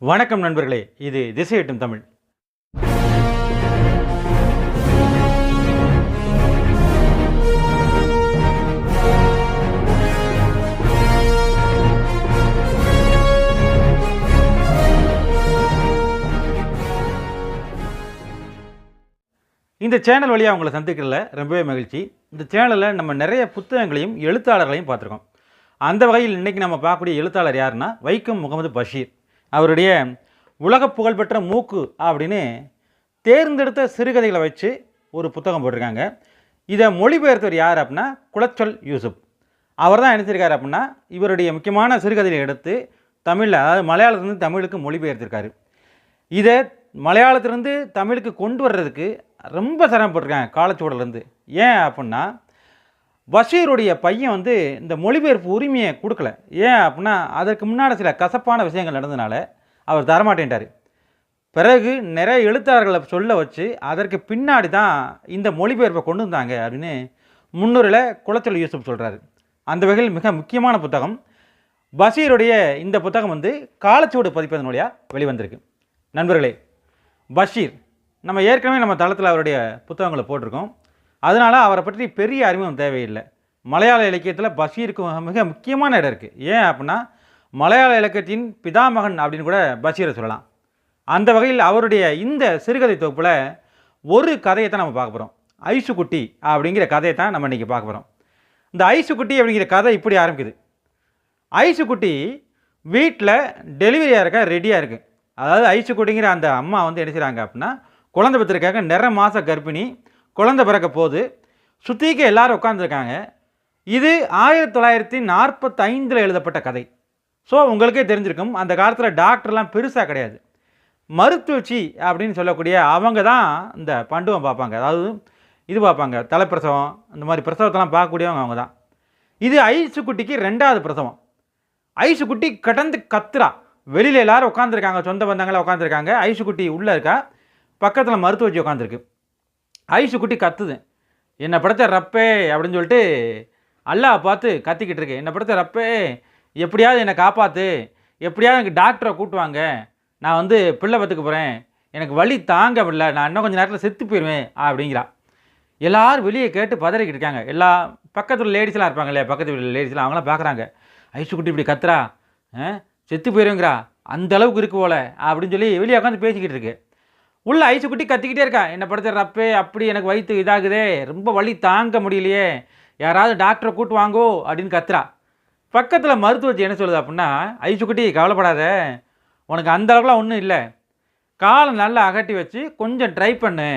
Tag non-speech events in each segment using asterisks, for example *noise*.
வணக்கம் நண்பர்களே இது திசையட்டும் தமிழ். இந்த சேனல் வழியாக உங்களை சந்திக்கிறதுல ரொம்பவே மகிழ்ச்சி. இந்த சேனலில் நம்ம நிறைய புத்தகங்களையும் எழுத்தாளர்களையும் பார்த்துருக்கோம். அந்த வகையில் இன்றைக்கி நம்ம பார்க்கக்கூடிய எழுத்தாளர் யாருன்னா வைக்கம் முகமது பஷீர். அவருடைய உலக புகழ்பெற்ற மூக்கு அப்படின்னு தேர்ந்தெடுத்த சிறுகதைகளை வச்சு ஒரு புத்தகம் போட்டிருக்காங்க. இதை மொழிபெயர்த்தவர் யார் அப்படின்னா குளச்சொல் யூசுப். அவர் தான் நினைச்சிருக்காரு அப்படின்னா இவருடைய முக்கியமான சிறுகதைகளை எடுத்து தமிழில் அதாவது மலையாளத்துலேருந்து தமிழுக்கு மொழிபெயர்த்திருக்காரு. இதை மலையாளத்திலேருந்து தமிழுக்கு கொண்டு வர்றதுக்கு ரொம்ப சிரமப்பட்டிருக்காங்க காலச்சூடலேருந்து ஏன் அப்படின்னா பஷீருடைய பையன் வந்து இந்த மொழிபெயர்ப்பு உரிமையை கொடுக்கல. ஏன் அப்படின்னா அதற்கு முன்னாடி சில கசப்பான விஷயங்கள் நடந்ததுனால அவர் தரமாட்டேன்ட்டார். பிறகு நிறைய எழுத்தாளர்களை சொல்ல வச்சு அதற்கு பின்னாடி தான் இந்த மொழிபெயர்ப்பை கொண்டு வந்தாங்க அப்படின்னு முன்னுரையில் குளச்சொல் யூசுப் சொல்கிறாரு அந்த வகையில் மிக முக்கியமான புத்தகம். பஷீருடைய இந்த புத்தகம் வந்து காலச்சுவடு பதிப்பதன் வழியாக வெளிவந்திருக்கு. நண்பர்களே பஷீர் நம்ம ஏற்கனவே நம்ம தளத்தில் அவருடைய புத்தகங்களை போட்டிருக்கோம். அதனால் அவரை பற்றி பெரிய அறிமுகம் தேவையில்லை. மலையாள இலக்கியத்தில் பஷீருக்கு மிக- முக்கியமான இடம் இருக்குது ஏன் அப்படின்னா மலையாள இலக்கியத்தின் பிதாமகன் அப்படின்னு கூட பஷீரை சொல்லலாம். அந்த வகையில் அவருடைய இந்த சிறுகதை தொகுப்பில் ஒரு கதையை தான் நம்ம பார்க்க போகிறோம் ஐசுக்குட்டி அப்படிங்கிற கதையை தான் நம்ம இன்றைக்கி பார்க்க போகிறோம் இந்த ஐசுக்குட்டி அப்படிங்கிற கதை இப்படி ஆரம்பிக்குது. ஐசுக்குட்டி வீட்டில் டெலிவரியாக இருக்க ரெடியாக இருக்குது அதாவது ஐசுக்குட்டிங்கிற அந்த அம்மா வந்து என்ன செய்கிறாங்க அப்படின்னா குழந்தை பத்திரிக்காக நிற மாத கர்ப்பிணி குழந்தை பிறக்க போகுது. சுற்றிக்க எல்லாரும் உட்காந்துருக்காங்க இது ஆயிரத்தி தொள்ளாயிரத்தி நாற்பத்தைந்தில் எழுதப்பட்ட கதை. ஸோ உங்களுக்கே தெரிஞ்சிருக்கும் அந்த காலத்தில் டாக்டர்லாம் பெருசாக கிடையாது. மருத்துவச்சி அப்படின்னு சொல்லக்கூடிய அவங்க தான் இந்த பண்டுவம் பார்ப்பாங்க. அதாவது இது பார்ப்பாங்க தலைப்பிரசவம் இந்த மாதிரி பிரசவத்தெல்லாம் பார்க்கக்கூடியவங்க அவங்க தான். இது ஐசு குட்டிக்கு ரெண்டாவது பிரசவம். ஐசு குட்டி கடந்து கத்துறா. வெளியில் எல்லாரும் உட்காந்துருக்காங்க சொந்த பந்தங்களாக உட்காந்துருக்காங்க ஐசு குட்டி உள்ளே இருக்கா. பக்கத்தில் மருத்துவச்சி உட்காந்துருக்கு ஆயுஷு குட்டி கத்துது. என்னை படுத்த ரப்பே அப்படின்னு சொல்லிட்டு அல்லாஹ் பார்த்து கத்திக்கிட்டு இருக்கு. என்னை படுத்த ரப்பே எப்படியாவது என்னை காப்பாற்று எப்படியாவது எனக்கு டாக்டரை கூட்டுவாங்க. நான் வந்து பிள்ளை பத்துக்க போகிறேன் எனக்கு வழி தாங்க முடியல நான் இன்னும் கொஞ்சம் நேரத்தில் செத்து போயிடுவேன் அப்படிங்கிறா. எல்லோரும் வெளியே கேட்டு பதறிக்கிட்டு இருக்காங்க. எல்லா பக்கத்தில் லேடிஸ்லாம் இருப்பாங்க இல்லையா? பக்கத்து வீட்டில் லேடிஸ்லாம் அவங்களாம் பார்க்குறாங்க. ஐசு குட்டி இப்படி கத்துறா? ஆ, செத்து போயிருங்கிறா? அந்த அளவுக்கு இருக்கு போல அப்படின்னு சொல்லி வெளியே உட்காந்து பேசிக்கிட்டு இருக்கு. உள்ள ஐசு குட்டி கத்திக்கிட்டே இருக்கா? என்னை படுத்த ரப்பே அப்படி எனக்கு வயிற்று இதாகுதே. ரொம்ப வலி தாங்க முடியலையே. யாராவது டாக்டரை கூட்டு வாங்கோ அப்படின்னு கத்துறா. பக்கத்தில் மருத்துவச்சி என்ன சொல்லுது அப்படின்னா ஐசு குட்டி கவலைப்படாத. உனக்கு அந்த அளவுக்குலாம் ஒன்றும் இல்லை. காலை நல்லா அகட்டி வச்சு கொஞ்சம் ட்ரை பண்ணு.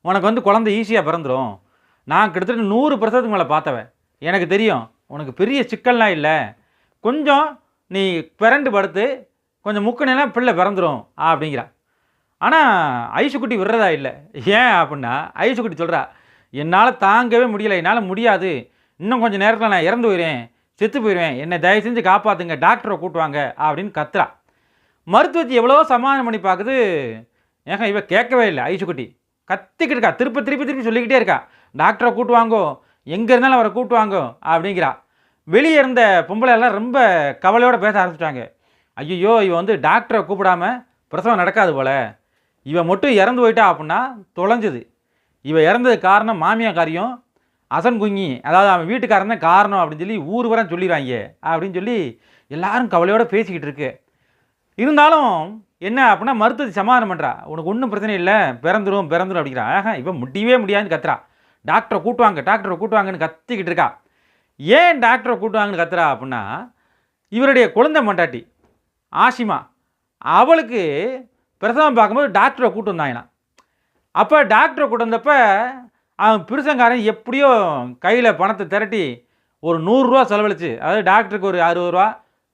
உனக்கு வந்து குழந்தை ஈஸியாக பிறந்துடும் நான் கிட்டத்தட்ட நூறு பிரசவத்துக்கு மேலே பார்த்தவன் எனக்கு தெரியும். உனக்கு பெரிய சிக்கல்லாம் இல்லை. கொஞ்சம் நீ பிறண்டு படுத்து கொஞ்சம் முக்குனா பிள்ளை பிறந்துடும் அப்படிங்கிறா. ஆனால் ஐசுக்குட்டி விடுறதா இல்லை. ஏன் அப்படின்னா ஐசுக்குட்டி சொல்கிறா என்னால் தாங்கவே முடியல என்னால் முடியாது. இன்னும் கொஞ்சம் நேரத்தில் நான் இறந்து போயிடுவேன் செத்து போயிடுவேன் என்னை தயவு செஞ்சு காப்பாற்றுங்க டாக்டரை கூட்டுவாங்க அப்படின்னு கத்துறா. மருத்துவத்தை எவ்வளோ சமாதானம் பண்ணி பார்க்குது ஏங்க இவ கேட்கவே இல்லை ஐசுக்குட்டி கத்திக்கிட்டு இருக்கா திருப்பி திருப்பி திருப்பி சொல்லிக்கிட்டே இருக்கா. டாக்டரை கூட்டுவாங்கோ எங்கே இருந்தாலும் அவரை கூட்டுவாங்கோ அப்படிங்கிறா. வெளியே இருந்த பொம்பளை எல்லாம் ரொம்ப கவலையோடு பேச ஆரம்பிச்சிட்டாங்க. ஐயோ இவன் வந்து டாக்டரை கூப்பிடாம பிரசவம் நடக்காது போல. இவன் மட்டும் இறந்து போயிட்டா அப்படின்னா தொலைஞ்சுது. இவன் இறந்தது காரணம் மாமியார் காரியம் அசன் குங்கி அதாவது அவன் வீட்டுக்காரன் தான் காரணம் அப்படின்னு சொல்லி ஊர் வர சொல்லிடுறாங்க அப்படின்னு சொல்லி எல்லாரும் கவலையோடு பேசிக்கிட்டு இருக்கு. இருந்தாலும் என்ன அப்படின்னா மருத்துவத்தை சமாதானம் பண்ணுறா உனக்கு ஒன்றும் பிரச்சனை இல்லை பிறந்துரும் பிறந்துரும் அப்படிங்கிறா. ஆஹா இவன் முடியவே முடியாதுன்னு கத்துறா. டாக்டரை கூட்டுவாங்க டாக்டரை கூட்டுவாங்கன்னு கத்திக்கிட்டு இருக்கா. ஏன் டாக்டரை கூட்டுவாங்கன்னு கத்துறா அப்படின்னா இவருடைய குழந்தை மண்டாட்டி ஆஷிமா அவளுக்கு பிரசவம் பார்க்கும்போது டாக்டரை கூட்டு வந்தாங்கண்ணா அப்போ டாக்டரை கூட்டு வந்தப்ப அவன் பிரிசங்காரன் எப்படியோ கையில் பணத்தை திரட்டி ஒரு நூறுரூவா செலவழிச்சு அதாவது டாக்டருக்கு ஒரு அறுபது ரூபா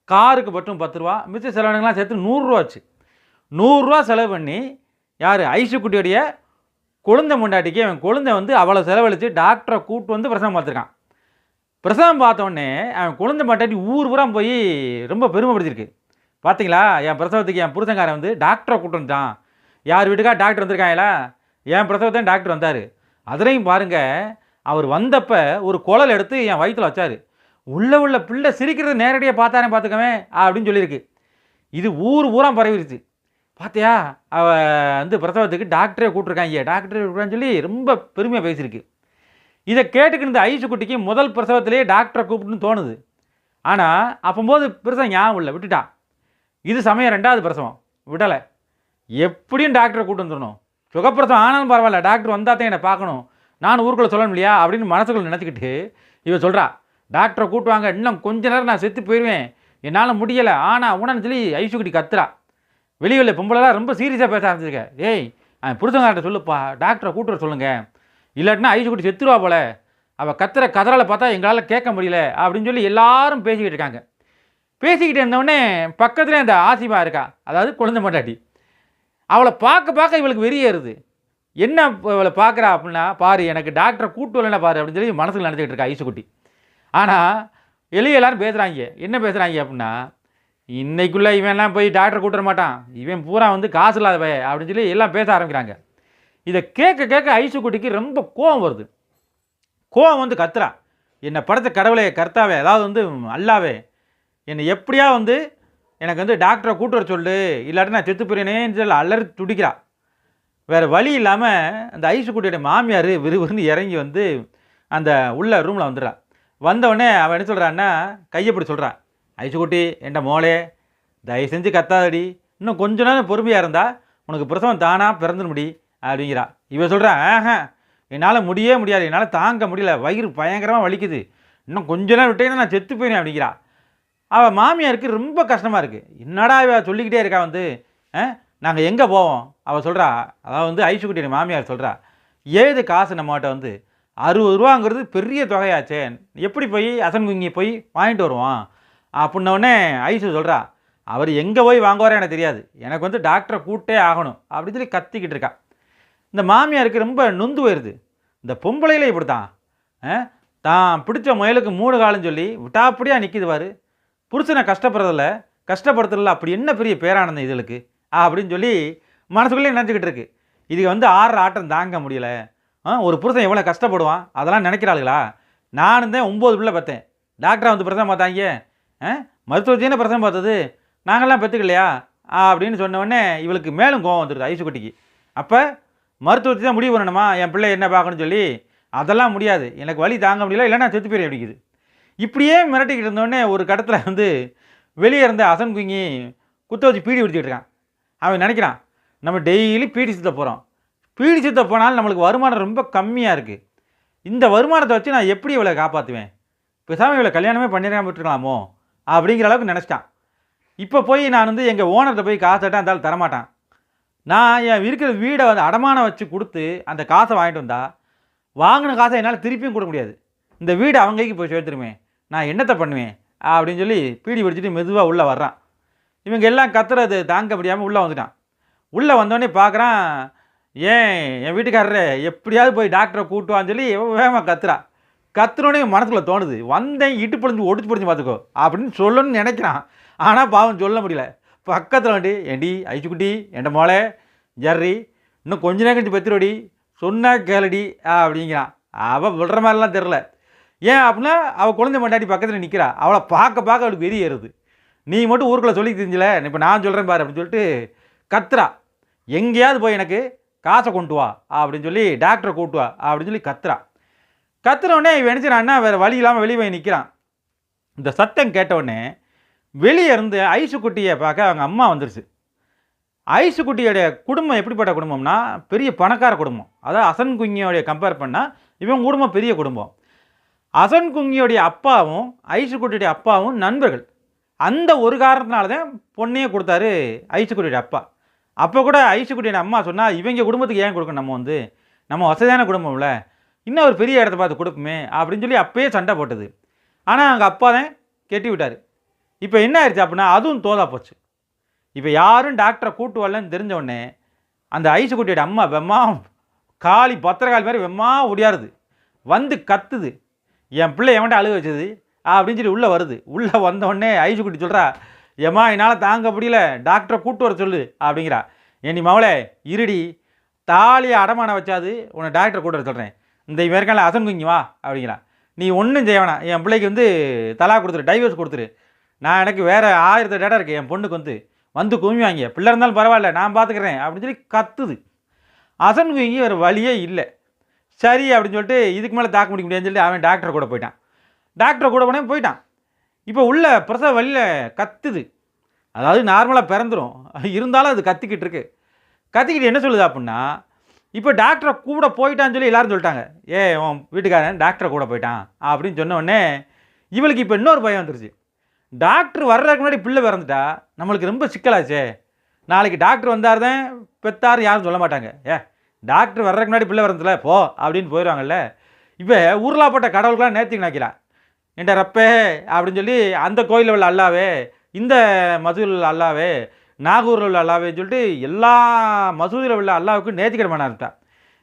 காருக்கு மட்டும் பத்து ரூபா மிச்ச செலவினங்கள்லாம் சேர்த்து நூறுரூவாச்சு நூறுரூவா செலவு பண்ணி யார்? ஐஷுக்குட்டியுடைய குழந்தை முண்டாட்டிக்கு அவன் குழந்தை வந்து அவ்வளோ செலவழித்து டாக்டரை கூப்பிட்டு வந்து பிரசவம் பார்த்துருக்கான். பிரசவம் பார்த்தோடனே அவன் குழந்தை மட்டாட்டி ஊர் பூரா போய் ரொம்ப பெருமைப்படுத்திருக்கு பார்த்தீங்களா என் பிரசவத்துக்கு என் புருஷங்காரன் வந்து டாக்டரை கூட்டு வந்துட்டான். யார் வீட்டுக்கா டாக்டர் வந்திருக்காங்களா? என் பிரசவத்தையும் டாக்டர் வந்தார். அதுலேயும் பாருங்கள் அவர் வந்தப்போ ஒரு குழல் எடுத்து என் வயிற்றில் வச்சார். உள்ளே உள்ள பிள்ளை சிரிக்கிறது நேரடியாக பார்த்தாரே பார்த்துக்கவே அப்படின்னு சொல்லியிருக்கு. இது ஊர் ஊரா பரவிருச்சு. பார்த்தியா அவ வந்து பிரசவத்துக்கு டாக்டரே கூப்பிட்ருக்காங்க டாக்டரே கூப்பிட்றான்னு சொல்லி ரொம்ப பெருமையாக பேசியிருக்கு. இதை கேட்டுக்கிட்டு இந்த ஐசு குட்டிக்கு முதல் பிரசவத்திலேயே டாக்டரை கூப்பிட்டுன்னு தோணுது. ஆனால் அப்போம்போது பெருசாக ஞாபகம் இல்லை. விட்டுட்டா இது சமயம் ரெண்டாவது பிரசவம். விடலை. எப்படியும் டாக்டரை கூட்டு வந்துடணும். சுகப்பிரசவம் ஆனாலும் பரவாயில்ல. டாக்டர் வந்தால் தான் என்னை பார்க்கணும். நான் ஊருக்குள்ளே சொல்லணும் இல்லையா? அப்படின்னு மனசுக்குள்ள நினச்சிக்கிட்டு இவ சொல்கிறா டாக்டரை கூட்டுவாங்க இன்னும் கொஞ்ச நேரம் நான் செத்து போயிடுவேன் என்னால் முடியலை. ஆனால் உடனே சொல்லி ஐசுக்குட்டி குட்டி கத்துறா. வெளியில் பொம்பளைலாம் ரொம்ப சீரியஸாக பேச ஆரம்பிச்சிருக்க. ஏய் அவன் புருஷங்கார்ட்ட சொல்லுப்பா. டாக்டரை கூட்டுற சொல்லுங்கள் இல்லாட்டினா ஐசுக்குட்டி குட்டி செத்துருவா போல. அவள் கத்துற கதறால் பார்த்தா எங்களால் கேட்க முடியல. அப்படின்னு சொல்லி எல்லாரும் பேசிக்கிட்டு இருக்காங்க. பேசிக்கிட்டு இருந்தவொடனே பக்கத்தில் அந்த ஆசிமா இருக்கா? அதாவது குழந்தை மட்டாட்டி அவளை பார்க்க பார்க்க இவளுக்கு வெறியேறுது. என்ன இவளை பார்க்குறா அப்படின்னா பாரு எனக்கு டாக்டரை கூட்டு வரலன்னா பாரு அப்படின்னு சொல்லி மனசில் நினச்சிக்கிட்டு இருக்கா ஐசுக்குட்டி ஆனால் எளிய எல்லாரும் பேசுகிறாங்க என்ன பேசுகிறாங்க அப்படின்னா இன்றைக்குள்ளே இவன்லாம் போய் டாக்டரை கூட்டுற மாட்டான். இவன் பூரா வந்து காசு இல்லாதவ அப்படின்னு சொல்லி எல்லாம் பேச ஆரம்பிக்கிறாங்க. இதை கேட்க கேட்க ஐசுக்குட்டிக்கு ரொம்ப கோவம் வருது. கோவம் வந்து கத்துறா. என்னை படத்தை கடவுளே கர்த்தாவே அதாவது வந்து அல்லாவே என்னை எப்படியா வந்து எனக்கு வந்து டாக்டரை கூட்டு வர சொல்லு இல்லாட்டி நான் செத்து போயினேன்னு சொல்லி அலறி துடிக்கிறா. வேறு வழி இல்லாமல் அந்த ஐசுக்குட்டியோட மாமியார் விறுவிறுன்னு இறங்கி வந்து அந்த உள்ள ரூமில் வந்துடுறான் வந்தவுடனே அவன் என்ன சொல்கிறான்னா கையை பிடி சொல்கிறான் ஐசுக்குட்டி என்ட மோளே தயவு செஞ்சு கத்தாதடி. இன்னும் கொஞ்ச நேரம் பொறுமையாக இருந்தால் உனக்கு பிரசவம் தானாக பிறந்துட முடி அப்படிங்கிறா. இவன் சொல்கிறான் ஆஹா என்னால் முடியவே முடியாது என்னால் தாங்க முடியல வயிறு பயங்கரமாக வலிக்குது. இன்னும் கொஞ்ச நேரம் விட்டேன்னா நான் செத்து போயிடுவேன் அப்படிங்கிறா. அவள் மாமியாருக்கு ரொம்ப கஷ்டமாக இருக்குது என்னடா இவ? சொல்லிக்கிட்டே இருக்கா வந்து. நாங்கள் எங்கே போவோம்? அவள் சொல்கிறா அதாவது வந்து ஐசுக்குட்டி மாமியார் சொல்கிறா ஏது காசு நம்மகிட்ட வந்து அறுபது ரூபாங்கிறது பெரிய தொகையாச்சே. எப்படி போய் அசன் குங்கி போய் வாங்கிட்டு வருவான்? அப்படின்னோடனே ஐசு சொல்கிறா அவர் எங்கே போய் வாங்குவாரோ எனக்கு தெரியாது. எனக்கு வந்து டாக்டரை கூட்டே ஆகணும். அப்படின்னு சொல்லி கத்திக்கிட்டு இருக்கா. இந்த மாமியாருக்கு ரொம்ப நொந்து போயிடுது இந்த பொம்பளையில இப்படி தான் தான் பிடிச்ச முயலுக்கு மூணு காலம் சொல்லி விட்டாப்படியாக நிற்கிது பாரு. புருஷனை கஷ்டப்படுறதில்ல கஷ்டப்படுத்துறதில்ல அப்படி என்ன பெரிய பேரானந்தம் இதுகளுக்கு? அப்படின்னு சொல்லி மனசுக்குள்ளேயே நினச்சிக்கிட்டு இருக்கு. இதுக்கு வந்து ஆடுற ஆட்டம் தாங்க முடியல. ஆ, ஒரு புருஷன் எவ்வளோ கஷ்டப்படுவான்? அதெல்லாம் நினைக்கிறாளுங்களா நானும் தான் ஒம்பது பிள்ளை பார்த்தேன் டாக்டரா வந்து பிரசவம் பார்த்தாங்க. ஆ மருத்துவத்தையே பிரசவம் பார்த்தது. நாங்கள்லாம் பெற்றுக்கலையா அப்படின்னு சொன்ன உடனே இவளுக்கு மேலும் கோவம் வந்துடுது ஐசுக்குட்டிக்கு அப்போ மருத்துவத்தை தான் முடிவு பண்ணணுமா? என் பிள்ளை என்ன பார்க்கணும்னு சொல்லி? அதெல்லாம் முடியாது. எனக்கு வழி தாங்க முடியல இல்லைன்னா செத்து போயிடும் அப்படிங்குது. இப்படியே மிரட்டிக்கிட்டு இருந்தோடனே ஒரு கடத்தில் வந்து வெளியே இருந்த அசன் குங்கி குத்த வச்சு பீடி பிடிச்சிட்டு இருக்கான். அவன் நினைக்கிறான் நம்ம டெய்லி பீடி சுத்த போகிறோம் பீடி சுத்த போனாலும் நம்மளுக்கு வருமானம் ரொம்ப கம்மியாக இருக்குது இந்த வருமானத்தை வச்சு நான் எப்படி இவளை காப்பாற்றுவேன் பேசாமல் இவளை கல்யாணமே பண்ணிடாம விட்டுருக்கலாமோ? அப்படிங்கிற அளவுக்கு நினச்சிட்டான். இப்போ போய் நான் வந்து எங்கள் ஓனர்கிட்ட போய் காசு கேட்டால் இருந்தாலும் தரமாட்டான். நான் என் இருக்கிற வீடை வந்து அடமானம் வச்சு கொடுத்து அந்த காசை வாங்கிட்டு வந்தால் வாங்கின காசை என்னால் திருப்பியும் கொடுக்க முடியாது. இந்த வீடு அவங்க கைக்கு போய் சேர்த்துருமே. நான் என்னத்தை பண்ணுவேன்? அப்படின்னு சொல்லி பீடி பிடிச்சிட்டு மெதுவாக உள்ளே வர்றான். இவங்க எல்லாம் கத்துறது தாங்க முடியாமல் உள்ளே வந்துட்டான். உள்ளே வந்தோடனே பார்க்குறான் ஏன் என் வீட்டுக்காரரே எப்படியாவது போய் டாக்டரை கூட்டுவான்னு சொல்லி இவன் வேகமாக கத்துறா. கத்துறோடனே மனசுக்குள்ள தோணுது. வந்தேன் இட்டு பிடிஞ்சி ஒடிச்சு பிடிச்சி பார்த்துக்கோ அப்படின்னு சொல்லணும்னு நினைக்கிறான். ஆனால் பாவம் சொல்ல முடியல. பக்கத்தில் வந்து ஏண்டி ஐச்சுக்குட்டி என்ட மோளே ஜர்ரி இன்னும் கொஞ்ச நேரம் கழிச்சு பெத்துருடி சொன்னா கேளடி அப்படிங்கிறான். அவள் விடுற மாதிரிலாம் தெரில ஏன் அப்படின்னா அவள் குழந்தை மண்டாட்டி பக்கத்தில் நிற்கிறா அவளை பார்க்க பார்க்க அவளுக்கு வெறி ஏறுது. நீ மட்டும் ஊருக்குள்ளே சொல்லி தெரிஞ்சல? இப்போ நான் சொல்கிறேன் பாரு அப்படின்னு சொல்லிட்டு கத்துறா. எங்கேயாவது போய் எனக்கு காசை கொண்டு வா அப்படின்னு சொல்லி டாக்டரை கூட்டு வா அப்படின்னு சொல்லி கத்துறா. கத்துறவுடனே இவன் நினச்சிடான்னா வேறு வழி இல்லாமல் வெளியே போய் நிற்கிறான் இந்த சத்தம் கேட்டவுடனே வெளியே இருந்து ஐசுக்குட்டியை பார்க்க அவங்க அம்மா வந்துருச்சு. ஐசுக்குட்டியோடைய குடும்பம் எப்படிப்பட்ட குடும்பம்னா பெரிய பணக்கார குடும்பம். அதாவது அசன் குஞ்சியோடைய கம்பேர் பண்ணால் இவன் குடும்பம் பெரிய குடும்பம். அசன் குங்கியோடைய அப்பாவும் ஐசுக்குட்டியுடைய அப்பாவும் நண்பர்கள். அந்த ஒரு காரணத்தினால தான் பொண்ணையே கொடுத்தாரு ஐசுக்குட்டியோட அப்பா. அப்போ கூட ஐசுக்குட்டியோட அம்மா சொன்னால் இவங்க குடும்பத்துக்கு ஏன் கொடுக்கணும்? நம்ம வந்து நம்ம வசதியான குடும்பம்ல இன்னும் ஒரு பெரிய இடத்த பார்த்து கொடுப்போமே அப்படின்னு சொல்லி அப்பயே சண்டை போட்டது. ஆனால் அவங்க அப்பா தான் கெட்டி விட்டார். இப்போ என்ன ஆயிடுச்சு அப்படின்னா அதுவும் தோதா போச்சு. இப்போ யாரும் டாக்டரை கூட்டு வரலன்னு தெரிஞ்ச உடனே அந்த ஐசுக்குட்டியோட அம்மா வெம்மா காளி பத்திரகாளி மாதிரி வெம்மா ஒடியாருது வந்து கத்துது. என் பிள்ளை எவன்ட்ட அழுக வச்சது? அப்படின்னு சொல்லி உள்ளே வருது. உள்ளே வந்த உடனே குட்டி சொல்கிறா ஏம்மா என்னால் தாங்க முடியல. டாக்டரை கூட்டு வர சொல்லு அப்படிங்கிறா. ஏன் நீ மவளே இருடி. தாலியை அடமான வச்சாது. உன்னை டாக்டரை கூட்டு வர சொல்கிறேன் இந்த இவருக்கால அசன் குங்கி வா அப்படிங்கிறா. நீ ஒன்றும் செய்ய வேணாம். என் பிள்ளைக்கு வந்து தலா கொடுத்துரு டைவர்ஸ் கொடுத்துரு. நான் எனக்கு வேறு ஆயிரத்து டேட்டா இருக்குது என் பொண்ணுக்கு வந்து வந்து குமிவாங்க பிள்ளை இருந்தாலும் பரவாயில்ல. நான் பார்த்துக்கிறேன் அப்படின்னு சொல்லி கத்துது. அசன் குங்கி வேறு வழியே இல்லை. சரி அப்படின்னு சொல்லிட்டு இதுக்கு மேலே தாக்க முடிக்க முடியாதுன்னு சொல்லி அவன் டாக்டர் கூட போயிட்டான். டாக்டர் கூட போனே போயிட்டான். இப்போ உள்ள பிரசவ வழியில் கத்துது. அதாவது நார்மலாக பிறந்துடும் இருந்தாலும் அது கத்திக்கிட்டு இருக்கு. கத்திக்கிட்டு என்ன சொல்லுது அப்படின்னா இப்போ டாக்டரை கூட போயிட்டான்னு சொல்லி எல்லாரும் சொல்லிட்டாங்க. ஏ உன் வீட்டுக்காரன் டாக்டரை கூட போயிட்டான் அப்படின்னு சொன்னோடனே இவளுக்கு இப்போ இன்னொரு பயம் வந்துருச்சு. டாக்டர் வர்றதுக்கு முன்னாடி பிள்ளை பிறந்துட்டா நம்மளுக்கு ரொம்ப சிக்கலாச்சே. நாளைக்கு டாக்டர் வந்தார் தான் பெத்தார் யாரும் சொல்ல மாட்டாங்க. ஏ டாக்டர் வர்றதுக்கு முன்னாடி பிள்ளை வரதுல போ அப்படின்னு போயிடுவாங்கல்ல இப்போ உருளாப்பட்ட கடவுளுக்கெல்லாம் நேர்த்திக்கு நினைக்கிறான் என்ட ரப்பே அப்படின்னு சொல்லி அந்த கோயிலில் உள்ள அல்லாவே இந்த மசூதியில் உள்ள அல்லாவே நாகூரில் உள்ள அல்லாவேன்னு சொல்லிட்டு எல்லா மசூதியில் உள்ள அல்லாவுக்கும் நேர்த்திக்கடன் பண்ண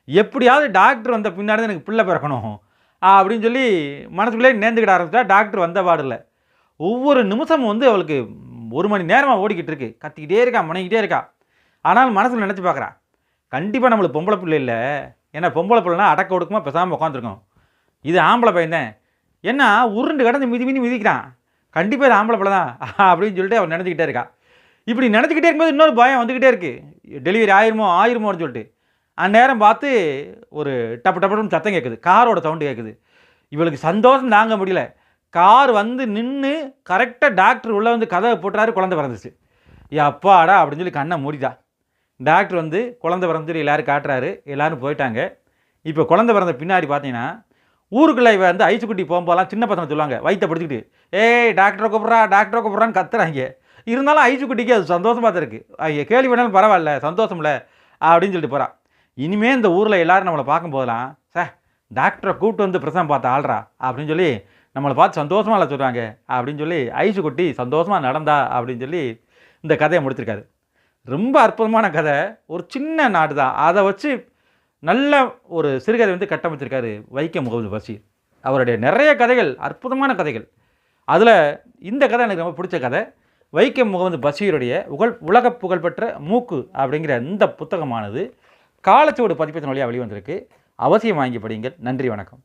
எப்படியாவது டாக்டர் வந்த பின்னாடி தான் எனக்கு பிள்ளை பிறக்கணும் அப்படின்னு சொல்லி மனசுக்குள்ளே நேர்ந்துக்கிட ஆரம்பிச்சிட்டா டாக்டர் வந்த பாடில். ஒவ்வொரு நிமிஷமும் வந்து அவளுக்கு ஒரு மணி நேரமாக ஓடிக்கிட்டு இருக்கு. கத்திக்கிட்டே இருக்கா முனைக்கிட்டே இருக்கா. ஆனால் மனசில் நினச்சி பார்க்குறா கண்டிப்பாக நம்மளுக்கு பொம்பளை பிள்ளை இல்லை. ஏன்னா பொம்பளை பிள்ளைனா அடக்க ஒடுக்கமாக பேசாமல் உட்காந்துருக்கோம் இது ஆம்பளை பையன் என்ன உருண்டு கடந்து மிதி மிதி மிதிக்கிறான். கண்டிப்பாக இது ஆம்பளை பிள்ளை தான் *laughs* அப்படின்னு சொல்லிட்டு அவன் நினச்சிக்கிட்டே இருக்கா. இப்படி நினச்சிக்கிட்டே இருக்கும்போது இன்னொரு பயம் வந்துக்கிட்டே இருக்குது டெலிவரி ஆயிருமோ ஆயிருமோன்னு சொல்லிட்டு. அந்நேரம் பார்த்து ஒரு டப்பு டப்புன்னு சத்தம் கேட்குது காரோட சவுண்டு கேட்குது இவளுக்கு சந்தோஷம் தாங்க முடியல. கார் வந்து நின்று கரெக்டாக டாக்டர் உள்ளே வந்து கதவை போட்டுறாரு குழந்தை பிறந்துச்சு. ஏ அப்பாடா அப்படின்னு சொல்லி கண்ணை மூடிதான் டாக்டர் வந்து குழந்தை பிறந்து எல்லாரும் காட்டுறாரு. எல்லோரும் போயிட்டாங்க. இப்போ குழந்தை பிறந்த பின்னாடி பார்த்தீங்கன்னா ஊருக்குள்ளே இவன் வந்து ஐசுக்குட்டி போகும்போதெல்லாம் சின்ன பசங்க சொல்லுவாங்க. வயிற்ற பிடிச்சிக்கிட்டு ஏய் டாக்டரை கூப்பிட்றா டாக்டரை கூப்பிட்றான்னு கத்துறாங்க. இருந்தாலும் ஐசுக்குட்டிக்கு அது சந்தோஷமாக தான் இருக்குது ஐயா கேள்வி வேணாலும் பரவாயில்ல சந்தோஷம்ல அப்படின்னு சொல்லிட்டு போகிறான் இனிமேல் இந்த ஊரில் எல்லாரும் நம்மளை பார்க்கும் போதெல்லாம் டாக்டரை கூப்பிட்டு வந்து பிரசவம் பார்த்து ஆள்றா அப்படின்னு சொல்லி நம்மளை பார்த்து சந்தோஷமாக இல்லை சொல்கிறாங்க அப்படின்னு சொல்லி ஐசு குட்டி சந்தோஷமாக நடந்தா அப்படின்னு சொல்லி இந்த கதையை முடிச்சிருக்காரு. ரொம்ப அற்புதமான கதை. ஒரு சின்ன நாடு தான் அதை வச்சு நல்ல ஒரு சிறுகதை வந்து கட்டமைச்சிருக்காரு வைக்கம் முகமது பஷீர். அவருடைய நிறைய கதைகள் அற்புதமான கதைகள். அதில் இந்த கதை எனக்கு ரொம்ப பிடிச்ச கதை. வைக்கம் முகமது பஷீருடைய உகழ் உலக புகழ்பெற்ற மூக்கு அப்படிங்கிற இந்த புத்தகமானது காலச்சோடு பதிப்பத்தின் வழியாக வெளிவந்திருக்கு. அவசியம் வாங்கி படியுங்கள். நன்றி வணக்கம்.